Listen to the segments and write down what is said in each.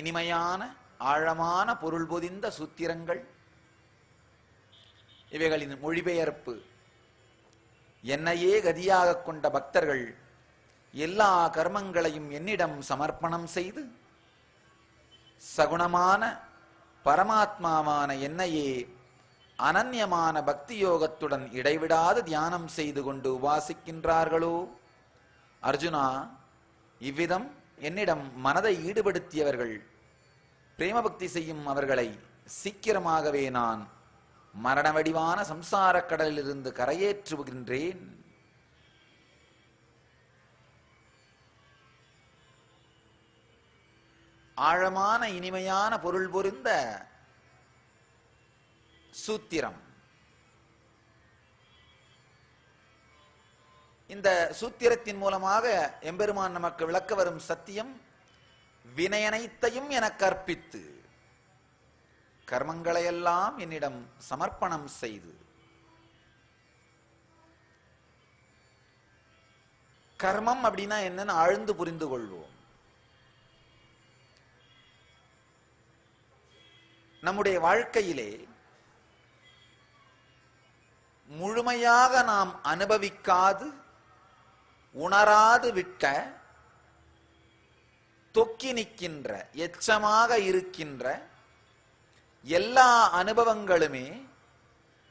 இனிமையான ஆழமான பொருள் பொதிந்த சூத்திரங்கள். இவைகளின் மொழிபெயர்ப்பு என்னையே கதியாக கொண்ட பக்தர்கள் எல்லா கர்மங்களையும் என்னிடம் சமர்ப்பணம் செய்து சகுணமான பரமாத்மாவான என்னையே அனன்யமான பக்தி யோகத்துடன் இடைவிடாது தியானம் செய்து கொண்டு உபாசிக்கின்றார்களோ? அர்ஜுனா இவ்விதம் என்னிடம் மனதை ஈடுபடுத்தியவர்கள் பிரேம பக்தி செய்யும் அவர்களை சீக்கிரமாகவே நான் மரண வடிவான சம்சாரக் கடலிலிருந்து கரையேற்றுகின்றேன். ஆழமான இனிமையான பொருள் பொருந்த சூத்திரம். இந்த சூத்திரத்தின் மூலமாக எம்பெருமான் நமக்கு விளக்க வரும் சத்தியம் வினையனைத்தையும் என கற்பித்து கர்மங்களையெல்லாம் என்னிடம் சமர்ப்பணம் செய்து கர்மம் அப்படின்னா என்னன்னு ஆழ்ந்து புரிந்து கொள்வோம். நம்முடைய வாழ்க்கையிலே முழுமையாக நாம் அனுபவிக்காது உணராது விட்ட தொக்கி நிற்கின்ற எச்சமாக இருக்கின்ற எல்லா அனுபவங்களுமே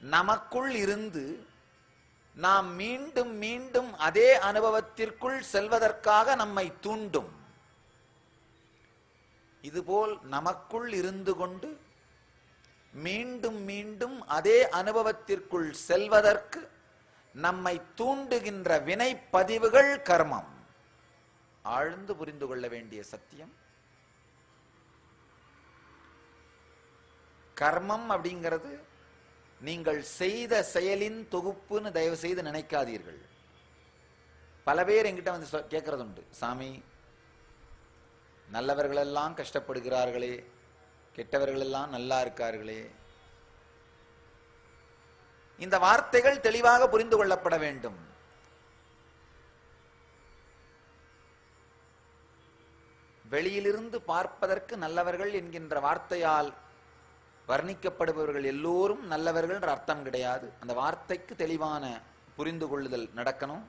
நமக்குள் இருந்து நாம் மீண்டும் மீண்டும் அதே அனுபவத்திற்குள் செல்வதற்காக நம்மை தூண்டும். இதுபோல் நமக்குள் இருந்து கொண்டு மீண்டும் மீண்டும் அதே அனுபவத்திற்குள் செல்வதற்கு நம்மை தூண்டுகின்ற வினை பதிவுகள் கர்மம். ஆழ்ந்து புரிந்து கொள்ள வேண்டிய சத்தியம். கர்மம் அப்படிங்கிறது நீங்கள் செய்த செயலின் தொகுப்புன்னு தயவு செய்து நினைக்காதீர்கள். பல பேர் என்கிட்ட வந்து கேட்கறது உண்டு சாமி நல்லவர்கள் எல்லாம் கஷ்டப்படுகிறார்களே கெட்டவர்கள் எல்லாம் நல்லா இருக்கார்களே இந்த வார்த்தைகள் தெளிவாக புரிந்து கொள்ளப்பட வேண்டும். வெளியிலிருந்து பார்ப்பதற்கு நல்லவர்கள் என்கின்ற வார்த்தையால் வர்ணிக்கப்படுபவர்கள் எல்லோரும் நல்லவர்கள் என்ற அர்த்தம் கிடையாது. அந்த வார்த்தைக்கு தெளிவான புரிந்து கொள்ளுதல் நடக்கணும்.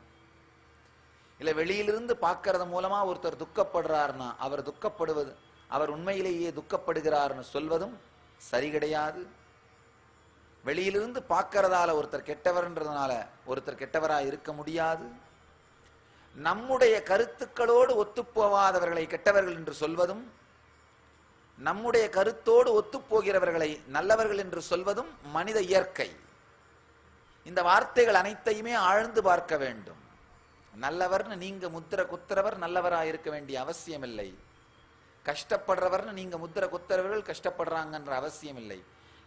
இல்ல வெளியிலிருந்து பார்க்கறது மூலமா ஒருத்தர் துக்கப்படுறார்னா அவர் துக்கப்படுவது அவர் உண்மையிலேயே துக்கப்படுகிறார்னு சொல்வதும் சரி கிடையாது. வெளியிலிருந்து பார்க்கறதால ஒருத்தர் கெட்டவர்ன்றதுனால ஒருத்தர் கெட்டவரா இருக்க முடியாது. நம்முடைய கருத்துக்களோடு ஒத்துப்போவாதவர்களை கெட்டவர்கள் என்று சொல்வதும் நம்முடைய கருத்தோடு ஒத்துப்போகிறவர்களை நல்லவர்கள் என்று சொல்வதும் மனித இயற்கை. இந்த வார்த்தைகள் அனைத்தையுமே ஆழ்ந்து பார்க்க வேண்டும். நல்லவர்னு நீங்க முத்திர குத்துறவர் நல்லவராக இருக்க வேண்டிய அவசியம் இல்லை கஷ்டப்படுறவர்னு நீங்க முத்திர குத்துறவர்கள் கஷ்டப்படுறாங்கன்ற அவசியம் இல்லை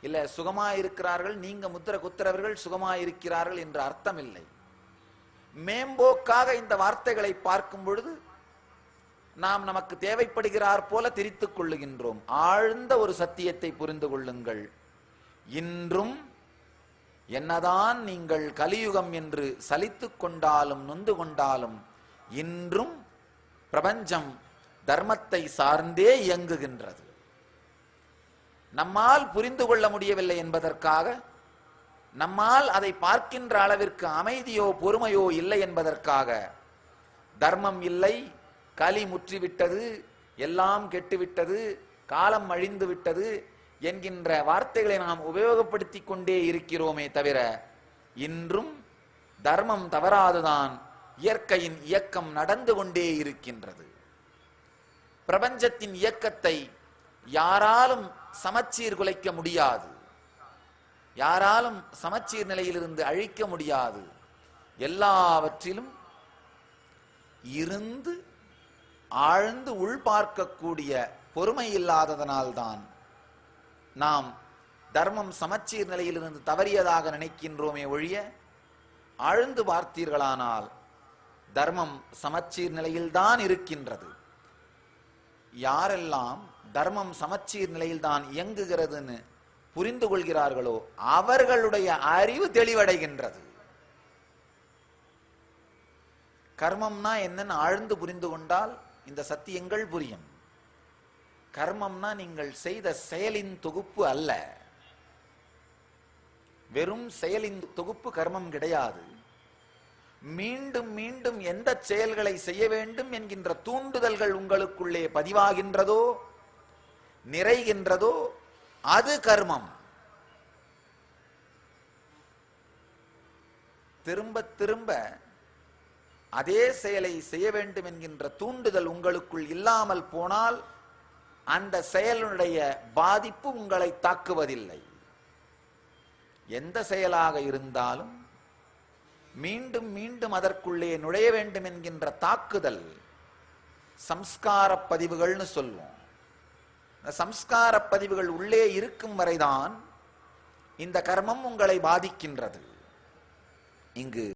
இல்ல சுகமா இருக்கிறார்கள் நீங்க முத்திர குத்திரவர்கள் சுகமா இருக்கிறார்கள் என்ற அர்த்தம் இல்லை மேம்போக்காக இந்த வார்த்தைகளை பார்க்கும் பொழுது நாம் நமக்கு தேவைப்படுகிறார் போல திரித்துக் கொள்ளுகின்றோம். ஆழ்ந்த ஒரு சத்தியத்தை புரிந்து கொள்ளுங்கள். இன்றும் என்னதான் நீங்கள் கலியுகம் என்று சலித்துக் கொண்டாலும் நொந்து கொண்டாலும் இன்றும் பிரபஞ்சம் தர்மத்தை சார்ந்தே இயங்குகின்றது. நம்மால் புரிந்து கொள்ள முடியவில்லை என்பதற்காக நம்மால் அதை பார்க்கின்ற அளவிற்கு அமைதியோ பொறுமையோ இல்லை என்பதற்காக தர்மம் இல்லை களி முற்றிவிட்டது எல்லாம் கெட்டுவிட்டது காலம் அழிந்து விட்டது என்கின்ற வார்த்தைகளை நாம் உபயோகப்படுத்திக் கொண்டே இருக்கிறோமே தவிர இன்றும் தர்மம் தவறாதுதான் இயற்கையின் இயக்கம் நடந்து கொண்டே இருக்கின்றது. பிரபஞ்சத்தின் இயக்கத்தை யாராலும் சமச்சீர் குலைக்க முடியாது. யாராலும் சமச்சீர் நிலையிலிருந்து அழிக்க முடியாது. எல்லாவற்றிலும் இருந்து ஆழ்ந்து உள்பார்க்கக்கூடிய பொறுமை இல்லாததனால்தான் நாம் தர்மம் சமச்சீர் நிலையிலிருந்து தவறியதாக நினைக்கின்றோமே ஒழிய ஆழ்ந்து பார்த்தீர்களானால் தர்மம் சமச்சீர் நிலையில்தான் இருக்கின்றது. யாரெல்லாம் தர்மம் சமச்சீர் நிலையில்தான் இயங்குகிறதுன்னு புரிந்து கொள்கிறார்களோ அவர்களுடைய அறிவு தெளிவடைகின்றது. கர்மம்னா என்னன்னு ஆழ்ந்து புரிந்து கொண்டால் இந்த சத்தியங்கள் புரியும். கர்மம்னா நீங்கள் செய்த செயலின் தொகுப்பு அல்ல. வெறும் செயலின் தொகுப்பு கர்மம் கிடையாது. மீண்டும் மீண்டும் எந்த செயல்களை செய்ய வேண்டும் என்கின்ற தூண்டுதல்கள் உங்களுக்குள்ளே பதிவாகின்றதோ நிறைகின்றதோ அது கர்மம். திரும்ப திரும்ப அதே செயலை செய்ய வேண்டும் என்கின்ற தூண்டுதல் உங்களுக்குள் இல்லாமல் போனால் அந்த செயலுடைய பாதிப்பு உங்களை தாக்குவதில்லை. எந்த செயலாக இருந்தாலும் மீண்டும் மீண்டும் அதற்குள்ளே நுழைய வேண்டும் என்கின்ற தாக்குதல் சம்ஸ்கார பதிவுகள்னு சொல்லுவோம் சம்ஸ்கார பதிவுகள் உள்ளே இருக்கும் வரைதான் இந்த கர்மம் உங்களை பாதிக்கின்றது. இங்கு